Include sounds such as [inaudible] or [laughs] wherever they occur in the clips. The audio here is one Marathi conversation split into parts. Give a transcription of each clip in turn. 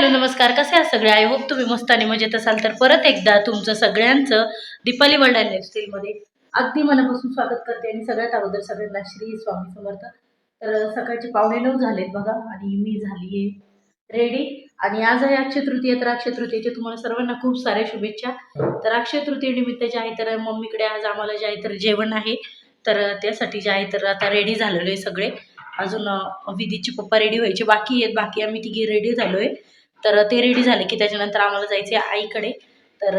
हॅलो नमस्कार. कसे आहात सगळे? आय होप तुम्ही मस्त आणि मजेत असाल. तर परत एकदा तुमचं सगळ्यांचं दीपाली वर्ल्ड अँड लाईफस्टाईलमध्ये अगदी मनापासून स्वागत करते आणि सगळ्यात अगोदर सगळ्यांना श्री स्वामी समर्थ. तर सकाळचे पावणे नऊ झालेत बघा आणि मी झाली आहे रेडी आणि आज आहे अक्षय तृतीय. तर अक्षय तृतीयेचे तुम्हाला सर्वांना खूप साऱ्या शुभेच्छा. तर अक्षय तृतीयेनिमित्त जे आहे तर मम्मीकडे आज आम्हाला जे आहे तर जेवण आहे. तर त्यासाठी जे आहे तर आता रेडी झालेलो आहे सगळे. अजून विधीचे पप्पा रेडी व्हायचे बाकी आहेत. बाकी आम्ही तिघी रेडी झालो आहे तर ते रेडी झाले की त्याच्यानंतर आम्हाला जायचे आईकडे. तर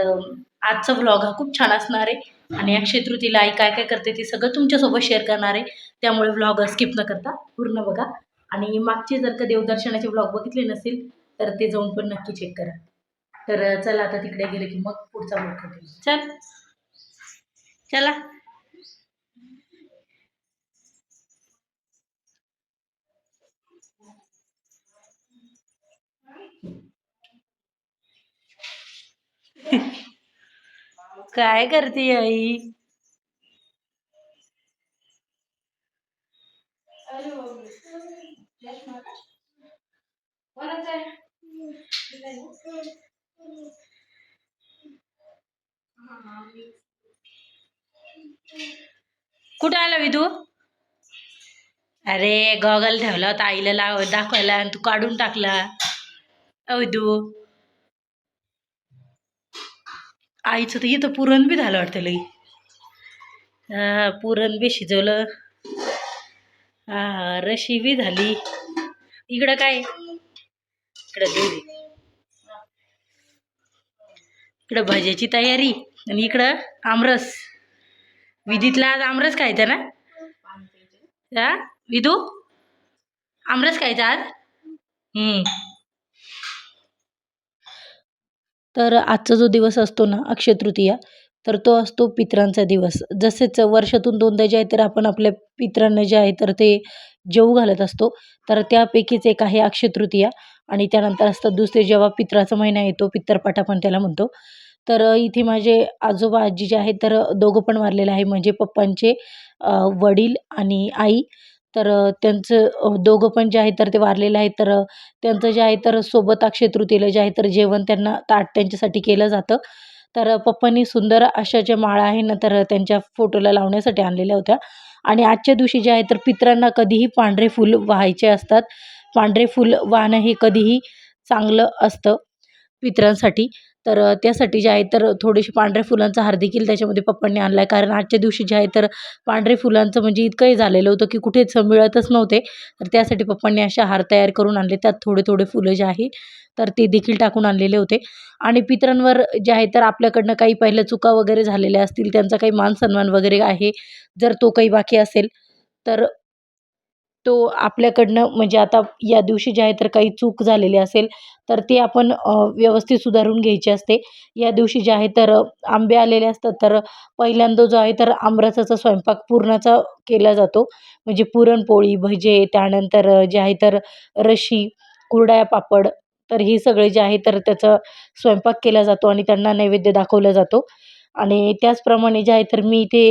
आजचा व्लॉग हा खूप छान असणार आहे. आणि अक्षय तृतीला आई काय काय करते ते सगळं तुमच्यासोबत शेअर करणार आहे. त्यामुळे व्लॉग स्किप न करता पूर्ण बघा. आणि मागचे जर का देवदर्शनाचे व्लॉग बघितले नसेल तर ते जाऊन पण नक्की चेक करा. तर चला आता तिकडे गेले की मग पुढचा व्लॉग चल. चला. काय करते आई? कुठं आला तू अरे गॉगल ठेवला होता आईला लाव दाखवायला आणि तू काढून टाकला. अ विधू आईचं तर इथं पुरण बी झालं वाटतं लई. हा पुरण बी शिजवलं. हा रशी बी झाली. इकडं काय? इकडं दूध इकडं भाज्याची तयारी आणि इकडं आमरस. विधीतला आज आमरस खायचा ना? हा विधू? आमरस खायचा आज हम्म. तर आजचा जो दिवस असतो ना अक्षय तृतीया तर तो असतो पित्रांचा दिवस. जसेच वर्षातून दोनदा जे आहे तर आपण आपल्या पित्रांना जे आहे तर ते जेवू घालत असतो. तर त्यापैकीच एक आहे अक्षय तृतीया आणि त्यानंतर असतात दुसरे जेव्हा पित्राचा महिना येतो पित्तरपाठ आपण त्याला म्हणतो. तर इथे माझे आजोबा आजी जे आहेत तर दोघं पण वारलेले आहे. म्हणजे पप्पांचे वडील आणि आई. तर त्यांचं दोघं पण जे आहे तर ते वारलेले आहेत. तर त्यांचं जे आहे तर सोबत अक्षय तृतीयेला जे आहे तर जेवण त्यांना ताट त्यांच्यासाठी केलं जातं. तर पप्पांनी सुंदर अशा ज्या माळा आहे ना तर त्यांच्या फोटोला लावण्यासाठी आणलेल्या होत्या. आणि आजच्या दिवशी जे आहे तर पितरांना कधीही पांढरे फूल वाहायचे असतात. पांढरे फूल वाहणं हे कधीही चांगलं असतं पितरांसाठी. तर त्यासाठी जे आहे तर थोडेसे पांढऱ्या फुलांचा हार देखील त्याच्यामध्ये पप्पांनी आणला आहे कारण आजच्या दिवशी जे आहे तर पांढरे फुलांचं म्हणजे इतकंही झालेलं होतं की कुठेच मिळतच नव्हते. तर त्यासाठी पप्पांनी असे हार तयार करून आणले. त्यात थोडे थोडे फुलं जे आहे तर ते देखील टाकून आणलेले होते. आणि पितरांवर जे आहे तर आपल्याकडनं काही पहिल्या चुका वगैरे झालेल्या असतील त्यांचा काही मान सन्मान वगैरे आहे जर तो काही बाकी असेल तर तो आपल्याकडनं म्हणजे आता या दिवशी जे आहे तर काही चूक झालेली असेल तर ती आपण व्यवस्थित सुधारून घ्यायची असते. या दिवशी जे आहे तर आंबे आलेले असतात तर पहिल्यांदा जो आहे तर आमरसाचा स्वयंपाक पुरणाचा केला जातो. म्हणजे पुरणपोळी भजे त्यानंतर जे आहे तर रशी कुरड्या पापड तर हे सगळे जे आहे तर त्याचा स्वयंपाक केला जातो आणि त्यांना नैवेद्य दाखवला जातो. आणि त्याचप्रमाणे जे आहे तर मी इथे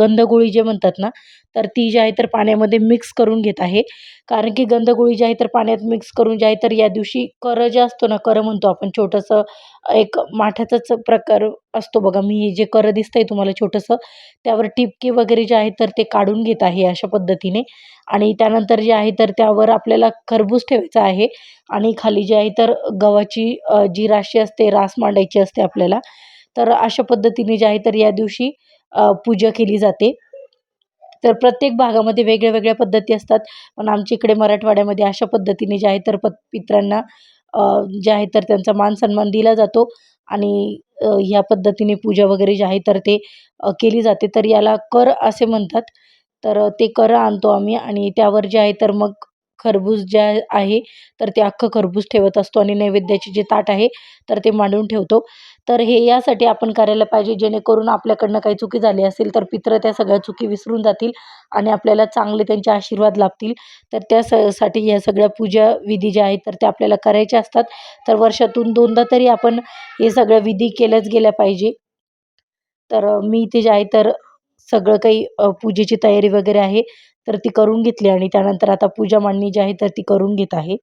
गंधगोळी जे म्हणतात ना तर ती जी आहे तर पाण्यामध्ये मिक्स करून घेत आहे. कारण की गंधगोळी जी आहे तर पाण्यात मिक्स करून जे आहे तर या दिवशी करं जे असतो ना करं म्हणतो आपण छोटंसं एक माठाचाच प्रकार असतो बघा. मी हे जे करं दिसतंय तुम्हाला छोटंसं त्यावर टिपके वगैरे जे आहे तर ते काढून घेत आहे अशा पद्धतीने. आणि त्यानंतर जे आहे तर त्यावर आपल्याला खरबूज ठेवायचा आहे. आणि खाली जे आहे तर गव्हाची जी राशी असते रास मांडायची असते आपल्याला तर अशा पद्धतीने जे आहे तर या दिवशी पूजा केली जाते. तर प्रत्येक भागामध्ये वेगळ्या वेगळ्या पद्धती असतात. पण आमच्या इकडे मराठवाड्यामध्ये अशा पद्धतीने जे आहे तर प पितरांना जे आहे तर त्यांचा मान सन्मान दिला जातो आणि ह्या पद्धतीने पूजा वगैरे जे आहे तर ते केली जाते. तर याला कर असे म्हणतात. तर ते कर आणतो आम्ही आणि त्यावर जे आहे तर मग खरबूज जे आहे तर ते अख्खं खरबूज ठेवत असतो आणि नैवेद्याचे जे ताट आहे तर ते मांडून ठेवतो. तर हे यासाठी आपण करायला पाहिजे जेणेकरून आपल्याकडनं काही चुकी झाली असेल तर पित्र त्या सगळ्या चुकी विसरून जातील आणि आपल्याला चांगले त्यांचे आशीर्वाद लाभतील. तर त्या स साठी या सगळ्या पूजा विधी ज्या आहेत तर त्या आपल्याला करायच्या असतात. तर वर्षातून दोनदा तरी आपण हे सगळ्या विधी केल्याच गेल्या पाहिजे. तर मी इथे जे आहे तर सगळं काही पूजेची तयारी वगैरे आहे तर ती करून घेतली आणि त्यानंतर आता पूजा मांडणी जी आहे तर ती करून घेत आहे.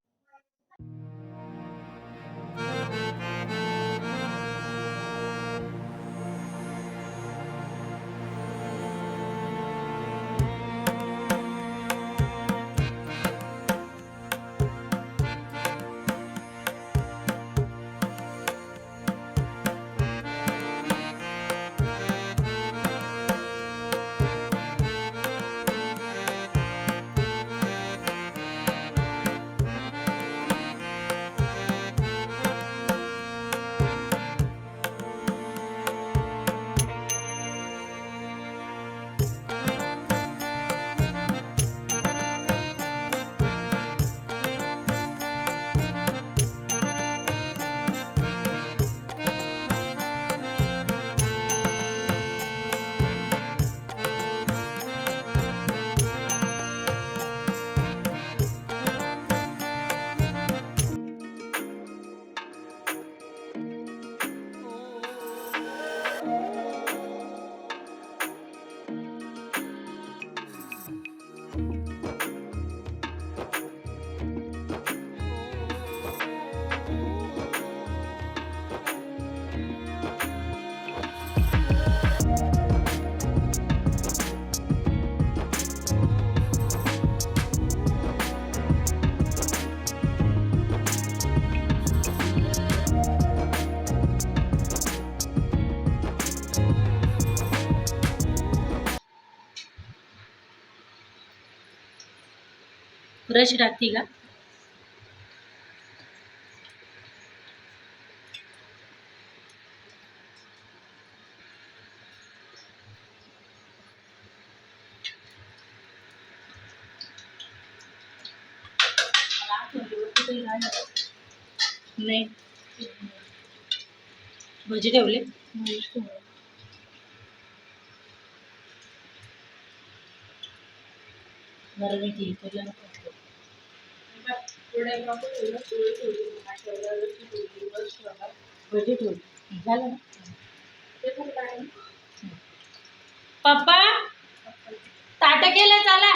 रश टाकते का नाही. भजी ठेवले. बरं मी आहे भजी ठेवली झालं. पप्पा ताट केलं चला.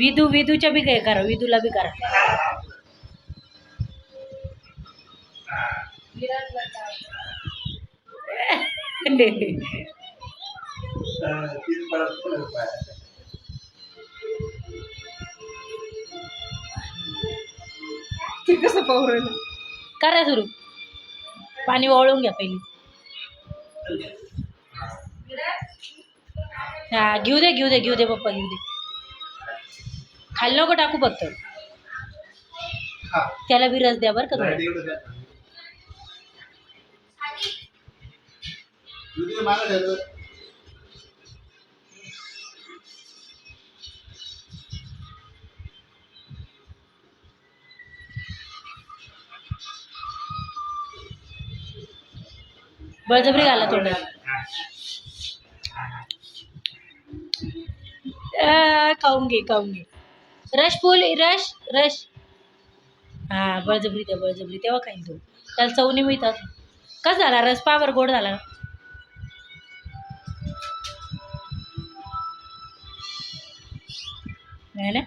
विदू विदूच्या बी काय करा विदूला बी करा. ते कसं पाहू करा सुरू. पाणी वळून घ्या पहिली. हा घेऊ दे घेऊ दे घेऊ दे पप्पा घेऊ दे. खाली नको टाकू फक्त. त्याला बी रस द्या बरं का. बळजबरी घाला आ, खाऊन घे खाऊन घे. Rush full rush rush. हा बळजबरी द्या बळजबरी. तेव्हा खाईल तू. त्याला चवणी मिळतात कसा झाला? रस पावर गोड झाला. नाही ना?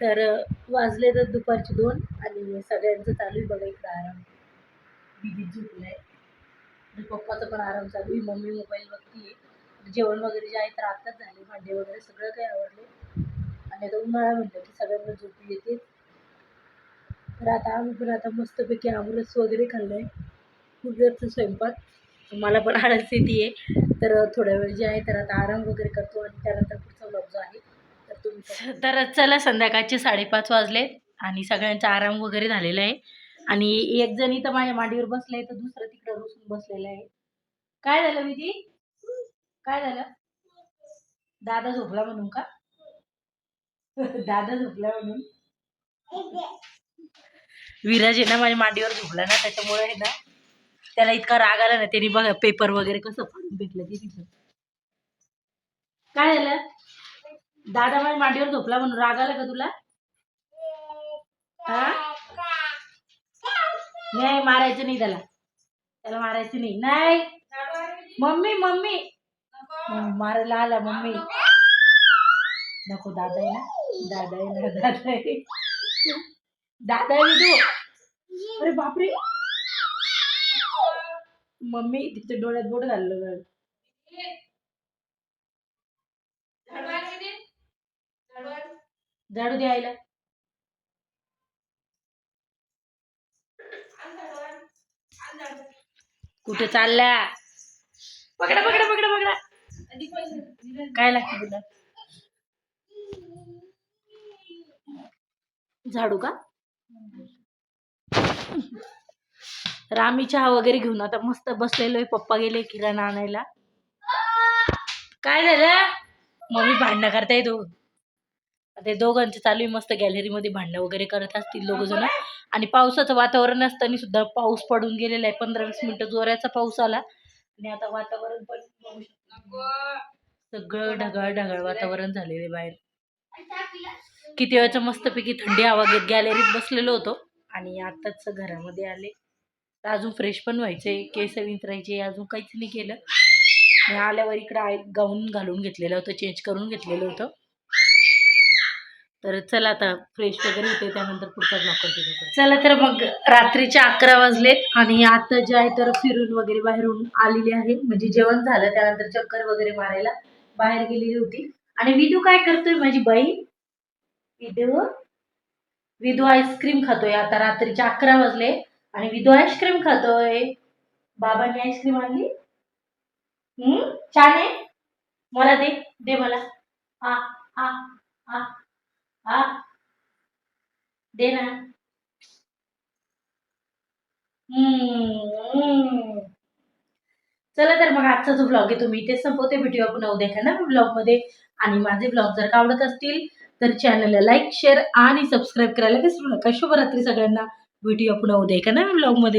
तर वाजले तर दुपारचे दोन आणि सगळ्यांचं चालू आहे बघा इकडं आराम. दिदी आहे आणि पप्पाचा पण आराम चालू आहे. मम्मी मोबाईल बघते जेवण वगैरे जे आहे तर आत्ताच झाले. भांडे वगैरे सगळं काही आवडले आणि आता उन्हाळा म्हटलं की सगळ्यांना झोपी येते तर आता आम्ही पण आता मस्तपैकी आमरस वगैरे खाल्लं आहे कुकरचा स्वयंपाक. मला पण आळस येते तर थोड्या वेळ जे आहे तर आता आराम वगैरे करतो आणि त्यानंतर पुढचा व्लॉग जो आहे तर तर चला संध्याकाळचे साडेपाच वाजले आणि सगळ्यांचा आराम वगैरे झालेला आहे. आणि एक जण इथं माझ्या मांडीवर बसलाय तर दुसरं तिकडं रुसून बसलेलं आहे. काय झालं विधी? काय झालं? दादा झोपला म्हणून का? [laughs] दादा झोपला म्हणून? विराज आहे ना माझ्या मांडीवर झोपला ना त्याच्यामुळे आहे ना त्याला इतका राग आला ना त्यांनी बघा पेपर वगैरे कसं फाडून भेटलं ते तिथं. काय झालं? दादा माझ्या मांडीवर झोपला म्हणून राग आला का तुला? हा? नाही मारायचं नाही त्याला. त्याला मारायचं नाही. नाही. Mummy mummy. मारायला आला मम्मी. नको दादा आहे ना. दादा आहे ना दादा आहे दादा आहे तू अरे बापरे. मम्मी तिथे डोळ्यात बोट घाललं झाडू द्यायला कुठे चालल्या? पकडा पकडा पकडा पकडा. काय लागते तुला? झाडू का? रामी चहा वगैरे घेऊन आता मस्त बसलेलो पप्पा गेले किराणा आणायला. काय झालं? मम्मी भांडणं करताय तो. ते दोघांचं चालू आहे मस्त गॅलरीमध्ये भांडणं वगैरे करत असतील दोघ जण. आणि पावसाचं वातावरण असताना सुद्धा पाऊस पडून गेलेला आहे. पंधरा वीस मिनिटं जोराचा पाऊस आला. आणि आता वातावरण पण बघू शकता. सगळं ढगाळ ढगाळ वातावरण झालेलं आहे बाहेर. किती वेळचं मस्तपैकी थंडी हवा घेत गॅलरीत बसलेलो होतो. आणि आताच घरामध्ये आले. तर अजून फ्रेश पण व्हायचे केस विंचरायचे अजून काहीच नाही केलं. मी आल्यावर इकडं आय गाऊन घालून घेतलेलं होतं. चेंज करून घेतलेलं होतं. तर चला आता फ्रेश वगैरे होते त्यानंतर पुढचा ब्लॉक कंटिन्यू चला तर मग रात्रीचे अकरा वाजलेत आणि आता जे आहे तर फिरून वगैरे बाहेरून आलेली आहे. म्हणजे जेवण झालं त्यानंतर चक्कर वगैरे मारायला बाहेर गेलेली होती. आणि विदू काय करतोय माझी बाई? विदू? विदू आईस्क्रीम खातोय. आता रात्रीचे अकरा वाजले आणि विदू आईस्क्रीम खातोय. बाबांनी आईस्क्रीम आणली? हम्म? छान आहे? मला दे दे मला. हा हा हा हा? दे ना. हम्म. चला तर मग आजचा जो ब्लॉग आहे तुम्ही इथे संपवते. व्हिडिओ पुन्हा उद्या ना ब्लॉग ब्लॉगमध्ये आणि माझे ब्लॉग जर का आवडत असतील तर चॅनलला लाईक शेअर आणि सबस्क्राईब करायला विसरू नका. शुभरात्री सगळ्यांना. व्हिडिओ पुन्हा उद्या ना ब्लॉग ब्लॉगमध्ये